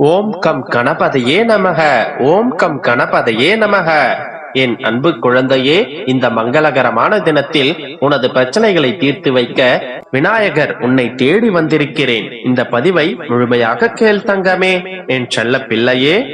ஓம் come கணபதையே நமக ஓம் come கணபதையே நமக. என் அன்பு குழந்தையே இந்த மங்களகரமான தினத்தில் உனது பிரச்சனைகளை தீர்த்து வைக்க விநாயகர் உன்னை தேடி வந்திருக்கிறேன். இந்த பதிவை முழுமையாக கேள் தங்கமே. என் செல்ல பிள்ளையே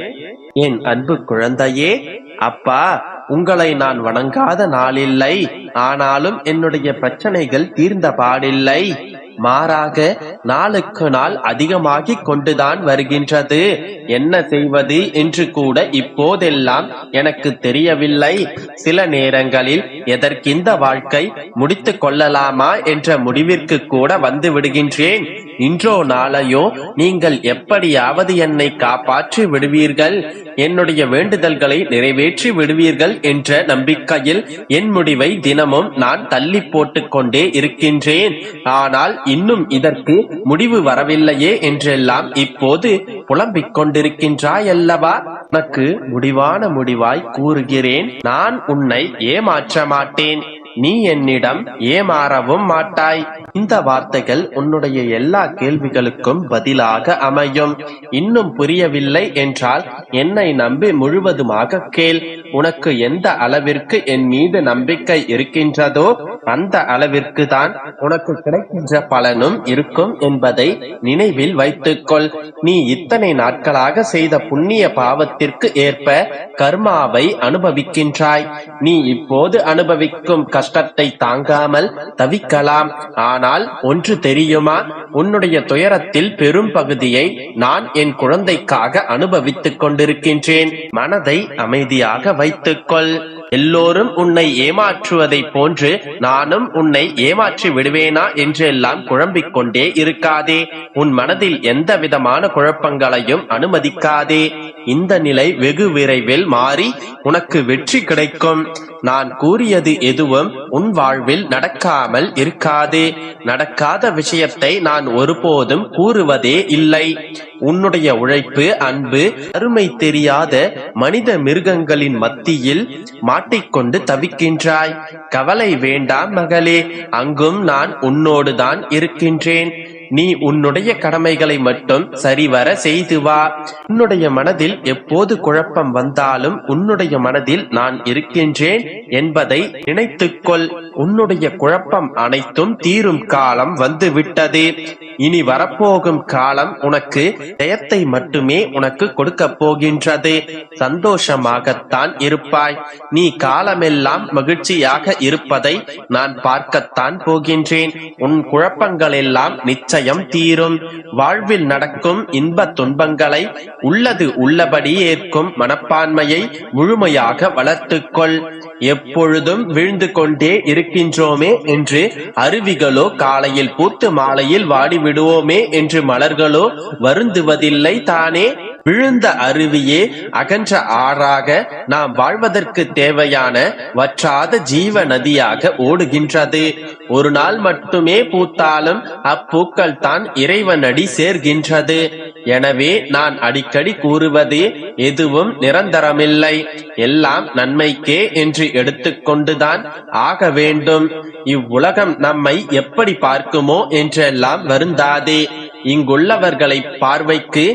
என் அன்பு குழந்தையே அப்பா உங்களை நான் வணங்காத நாளில்லை. ஆனாலும் என்னுடைய பிரச்சனைகள் தீர்ந்த பாடில்லை. மாறாக நாளுக்கு நாள் அதிகமாகிக் கொண்டுதான் வருகின்றது. என்ன செய்வது என்று கூட இப்போதெல்லாம் எனக்கு தெரியவில்லை. சில நேரங்களில் எதற்கிந்த வாழ்க்கை முடித்து கொள்ளலாமா என்ற முடிவிற்கு கூட வந்து விடுகின்றேன். இன்றோ நாளையோ நீங்கள் எப்படியாவது என்னை காப்பாற்றி விடுவீர்கள். என்னுடைய வேண்டுதல்களை நிறைவேற்றி விடுவீர்கள் என்ற நம்பிக்கையில் என் முடிவை தினமும் நான் தள்ளி போட்டுக் கொண்டே இருக்கின்றேன். ஆனால் இன்னும் இதற்கு முடிவு வரவில்லையே என்றெல்லாம் இப்போது புலம்பிக் கொண்டிருக்கின்றாயல்லவா உனக்கு முடிவான முடிவாய் கூறுகிறேன். நான் உன்னை ஏமாற்ற மாட்டேன் நீ என்னிடம் ஏமாறவும் மாட்டாய். இந்த வார்த்தைகள் உன்னுடைய எல்லா கேள்விகளுக்கும் பதிலாக அமையும். இன்னும் புரியவில்லை என்றால் என்னை நம்பி முழுவதுமாக கேள். உனக்கு எந்த அளவிற்கு என் மீது நம்பிக்கை இருக்கின்றதோ அந்த அளவிற்கு தான் உனக்கு கிடைக்கின்ற பலனும் இருக்கும் என்பதை நினைவில் வைத்துக்கொள். நீ இத்தனை நாட்களாக செய்த புண்ணிய பாவத்திற்கு ஏற்ப கர்மாவை அனுபவிக்கின்றாய். நீ இப்போது அனுபவிக்கும் கஷ்டத்தை தாங்காமல் தவிக்கலாம். ஆனால் ஒன்று தெரியுமா? உன்னுடைய துயரத்தில் பெரும் பகுதியை நான் என் குழந்தைக்காக அனுபவித்துக் கொண்டிருக்கின்றேன். மனதை அமைதியாக வைத்துக்கொள். எல்லோரும் உன்னை ஏமாற்றுவதை போன்று நானும் உன்னை ஏமாற்றி விடுவேனா என்றெல்லாம் குழம்பிக் கொண்டே இருக்காதே. உன் மனதில் எந்த விதமான குழப்பங்களையும் அனுமதிக்காதே. இந்த நிலை வெகு விரைவில் மாறி உனக்கு வெற்றி கிடைக்கும். நான் கூறியது எதுவும் உன் வாழ்வில் நடக்காமல் இருக்காது. நடக்காத விஷயத்தை நான் ஒருபோதும் கூறுவதே இல்லை. உன்னுடைய உழைப்பு அன்பு அருமை தெரியாத மனித மிருகங்களின் மத்தியில் மாட்டிக்கொண்டு தவிக்கின்றாய். கவலை வேண்டாம் மகளே அங்கும் நான் உன்னோடுதான் இருக்கின்றேன். நீ உன்னுடைய கடமைகளை மட்டும் சரிவர செய்து வா. உன்னுடைய மனதில் எப்போது குழப்பம் வந்தாலும் உன்னுடைய மனதில் நான் இருக்கின்றேன் என்பதை நினைத்துக்கொள். உன்னுடைய குழப்பம் அனைத்தும் தீரும் காலம் வந்து விட்டது. இனி வரப்போகும் காலம் உனக்கு ஜெயத்தை மட்டுமே உனக்கு கொடுக்க போகின்றது. சந்தோஷமாகத்தான் இருப்பாய். நீ காலமெல்லாம் மகிழ்ச்சியாக இருப்பதை நான் பார்க்கத்தான் போகின்றேன். உன் குழப்பங்கள் எல்லாம் நிச்சயம் தீரும். வாழ்வில் நடக்கும் இன்ப துன்பங்களை உள்ளது உள்ளபடி ஏற்கும் மனப்பான்மையை முழுமையாக வளர்த்துக்கொள். எப்பொழுதும் விழுந்து கொண்டே இருக்கின்றோமே என்று அருவிகளோ காலையில் பூத்து மாலையில் வாடி விடுவோமே என்று மலர்களோ வருந்துவதில்லை தானே? விழுந்த அருவியே அகன்ற ஆறாக நாம் வாழ்வதற்கு தேவையான வற்றாத ஜீவ நதியாக ஓடுகின்றது. ஒரு நாள் மட்டுமே பூத்தாலும் அப்பூக்கள் தான் இறைவனடி சேர்கின்றது. எனவே நான் அடிக்கடி கூறுவது எதுவும் நிரந்தரமில்லை. எல்லாம் நன்மைக்கே என்று எடுத்துக்கொண்டுதான் ஆக வேண்டும். இவ்வுலகம் நம்மை எப்படி பார்க்குமோ என்றெல்லாம் வருந்தாதே. இங்குள்ளவர்களை பார்வைக்கு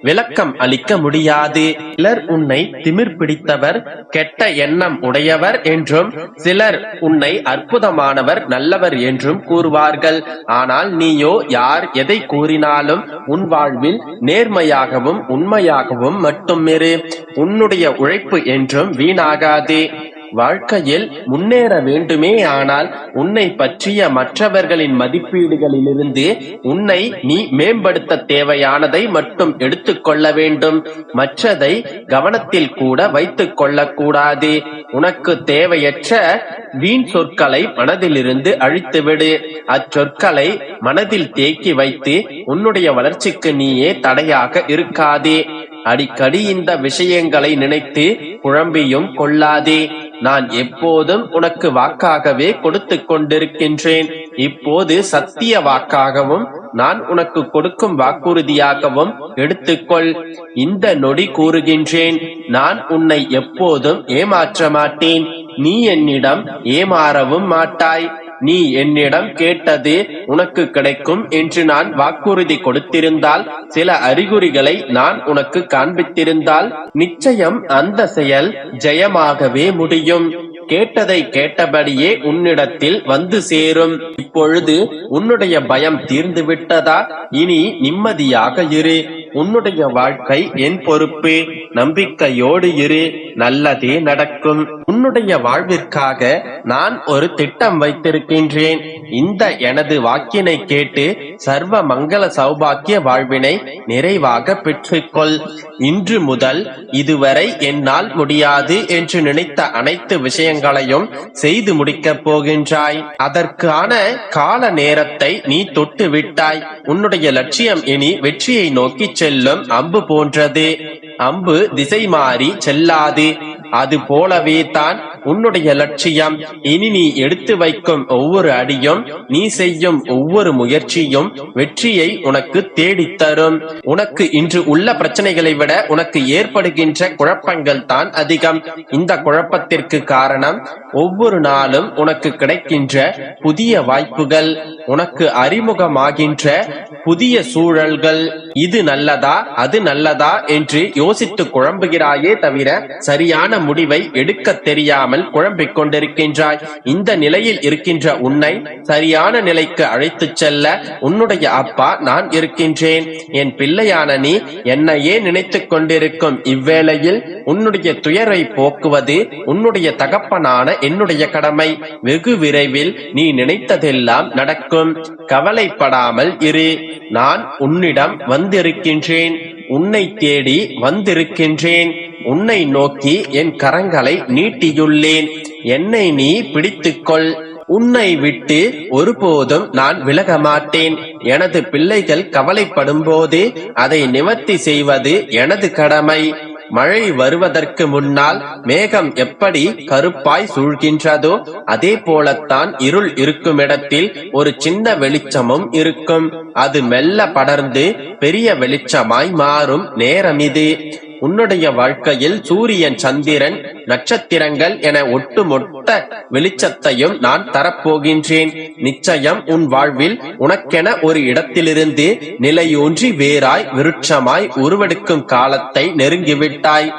விளக்கம் அளிக்க முடியாது. சிலர் உன்னை திமிர் பிடித்தவர் கெட்ட எண்ணம் உடையவர் என்றும் சிலர் உன்னை அற்புதமானவர் நல்லவர் என்றும் கூறுவார்கள். ஆனால் நீயோ யார் எதை கூறினாலும் உன் வாழ்வில் நேர்மையாகவும் உண்மையாகவும் மட்டும் இரு உன்னுடைய உழைப்பு என்றும் வீணாகாதே. வாழ்க்கையில் முன்னேற வேண்டுமே ஆனால் உன்னை பற்றிய மற்றவர்களின் மதிப்பீடுகளிலிருந்து உன்னை நீ மேம்படுத்த தேவையானதை மட்டும் எடுத்துக்கொள்ள வேண்டும். மற்றதை கவனத்தில் கூட வைத்துக் கொள்ளக்கூடாது உனக்கு தேவையற்ற வீண் சொற்களை மனதிலிருந்து அழித்துவிடு. அச்சொற்களை மனதில் தேக்கி வைத்து உன்னுடைய வளர்ச்சிக்கு நீயே தடையாக இருக்காதே. அடிக்கடி இந்த விஷயங்களை நினைத்து குழம்பியும் கொள்ளாதே. நான் எப்போதும் உனக்கு வாக்காகவே கொடுத்து கொண்டிருக்கின்றேன். இப்போது சத்திய வாக்காகவும் நான் உனக்கு கொடுக்கும் வாக்குறுதியாகவும் எடுத்துக்கொள். இந்த நொடி கூறுகின்றேன். நான் உன்னை எப்போதும் ஏமாற்ற மாட்டேன் நீ என்னிடம் ஏமாறவும் மாட்டாய். நீ என்னிடம் கேட்டது உனக்கு கிடைக்கும் என்று நான் வாக்குறுதி கொடுத்திருந்தால் சில அறிகுறிகளை நான் உனக்கு காண்பித்திருந்தால் நிச்சயம் அந்த செயல் ஜெயமாகவே முடியும். கேட்டதை கேட்டபடியே உன்னிடத்தில் வந்து சேரும். இப்பொழுது உன்னுடைய பயம் தீர்ந்து விட்டதா இனி நிம்மதியாக இரு. உன்னுடைய வாழ்க்கை என் பொறுப்பு. நம்பிக்கையோடு இரு நல்லதே நடக்கும். உன்னுடைய வாழ்விற்காக நான் ஒரு திட்டம் வைத்திருக்கின்றேன். இந்த எனது வாக்கினை கேட்டு சர்வ மங்கள சௌபாக்கிய வாழ்வினை நிறைவாக பெற்றுக்கொள். இன்று முதல் இதுவரை என்னால் முடியாது என்று நினைத்த அனைத்து விஷயங்களையும் செய்து முடிக்கப் போகின்றாய். அதற்கான கால நேரத்தை நீ தொட்டு விட்டாய் உன்னுடைய லட்சியம் இனி வெற்றியை நோக்கி செல்லும் அம்பு போன்றது. அம்பு திசை மாறி செல்லாது. அது போலவே தான் உன்னுடைய லட்சியம். இனி நீ எடுத்து வைக்கும் ஒவ்வொரு அடியும் நீ செய்யும் ஒவ்வொரு முயற்சியும் வெற்றியை உனக்கு தேடித்தரும். உனக்கு இன்று உள்ள பிரச்சனைகளை விட உனக்கு ஏற்படுகின்ற குழப்பங்கள் தான் அதிகம். இந்த குழப்பத்திற்கு காரணம் ஒவ்வொரு நாளும் உனக்கு கிடைக்கின்ற புதிய வாய்ப்புகள் உனக்கு அறிமுகமாகின்ற புதிய சூழல்கள். இது நல்லதா அது நல்லதா என்று யோசித்து குழம்புகிறாயே தவிர சரியான முடிவை எடுக்க தெரியாமல் குழம்பிக் கொண்டிருக்கின்றாய். இந்த நிலையில் இருக்கின்ற உன்னை சரியான நிலைக்கு அழைத்துச் செல்ல உன்னுடைய அப்பா நான் இருக்கின்றேன். என் பிள்ளையான நீ என்னையே நினைத்துக் கொண்டிருக்கும் இவ்வேளையில் உன்னுடைய துயரை போக்குவது உன்னுடைய தகப்பனான என்னுடைய கடமை. வெகு விரைவில் நீ நினைத்ததெல்லாம் நடக்கும். கவலைப்படாமல் இரு. நான் உன்னிடம் வந்திருக்கின்றேன். உன்னை தேடி வந்திருக்கின்றேன். உன்னை நோக்கி என் கரங்களை நீட்டியுள்ளேன். என்னை நீ பிடித்துக்கொள். உன்னை விட்டு ஒருபோதும் நான் விலக மாட்டேன் எனது பிள்ளைகள் கவலைப்படும் போது அதை நிவர்த்தி செய்வது எனது கடமை. மழை வருவதற்கு முன்னால் மேகம் எப்படி கருப்பாய் சூழ்கின்றதோ அதே போலத்தான் இருள் இருக்கும் இடத்தில் ஒரு சின்ன வெளிச்சமும் இருக்கும். அது மெல்ல படர்ந்து பெரிய வெளிச்சமாய் மாறும் நேரம் இது உன்னுடைய வாழ்க்கையில் சூரியன் சந்திரன் நட்சத்திரங்கள் என ஒட்டுமொத்த வெளிச்சத்தையும் நான் தரப்போகின்றேன். நிச்சயம் உன் வாழ்வில் உனக்கென ஒரு இடத்திலிருந்து நிலையூன்றி வேறாய் விருட்சமாய் உருவெடுக்கும் காலத்தை நெருங்கிவிட்டாய்.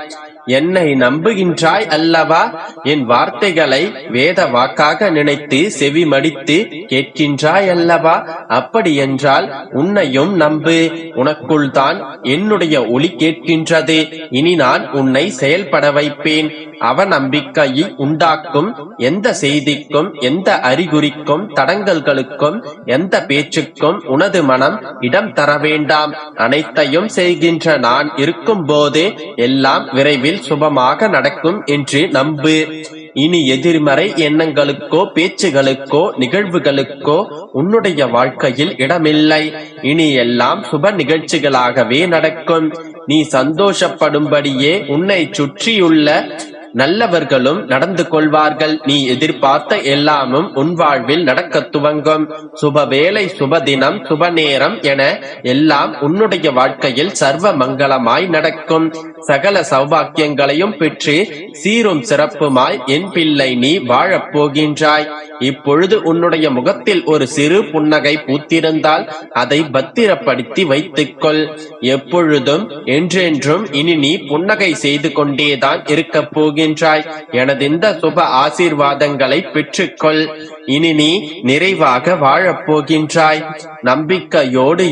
என்னை நம்புகின்றாய் அல்லவா? என் வார்த்தைகளை வேத வாக்காக நினைத்து செவி மடித்து கேட்கின்றாய் அல்லவா? அப்படி என்றால் உன்னையும் நம்பு. உனக்குள் தான் என்னுடைய ஒளி கேட்கின்றது. இனி நான் உன்னை செயல்பட வைப்பேன். அவநம்பிக்கையை உண்டாக்கும் எந்த செய்திக்கும் எந்த அறிகுறிக்கும் தடங்கல்களுக்கும் எந்த பேச்சுக்கும் உனது மனம் இடம் தர வேண்டாம். அனைத்தையும் செய்கின்ற நான் இருக்கும் போதே எல்லாம் விரைவில் சுபமாக நடக்கும் என்று நம்பு. இனி எதிர்மறை எண்ணங்களுக்கோ பேச்சுகளுக்கோ நிகழ்வுகளுக்கோ உன்னுடைய வாழ்க்கையில் இடமில்லை. இனி எல்லாம் சுப நிகழ்ச்சிகளாகவே நடக்கும். நீ சந்தோஷப்படும்படியே உன்னை சுற்றியுள்ள நல்லவர்களும் நடந்து கொள்வார்கள். நீ எதிர்பார்த்த எல்லாமும் உன் வாழ்வில் நடக்க துவங்கும். சுப வேலை சுப தினம் சுப நேரம் என எல்லாம் உன்னுடைய வாழ்க்கையில் சர்வ மங்களமாய் நடக்கும். சகல சௌபாக்கியங்களையும் பெற்று சீரும் சிறப்புமாய் என் பிள்ளை நீ வாழப் போகின்றாய். இப்பொழுது உன்னுடைய முகத்தில் ஒரு சிறு புன்னகை பூத்திருந்தால் அதை பத்திரப்படுத்தி வைத்துக்கொள். எப்பொழுதும் என்றென்றும் இனி நீ புன்னகை செய்து கொண்டேதான் இருக்கப் போகின்றாய். எனது இந்த சுப ஆசீர்வாதங்களை பெற்றுக்கொள். இனி நீ நிறைவாக வாழப் போகின்றாய். நம்பிக்கையோடு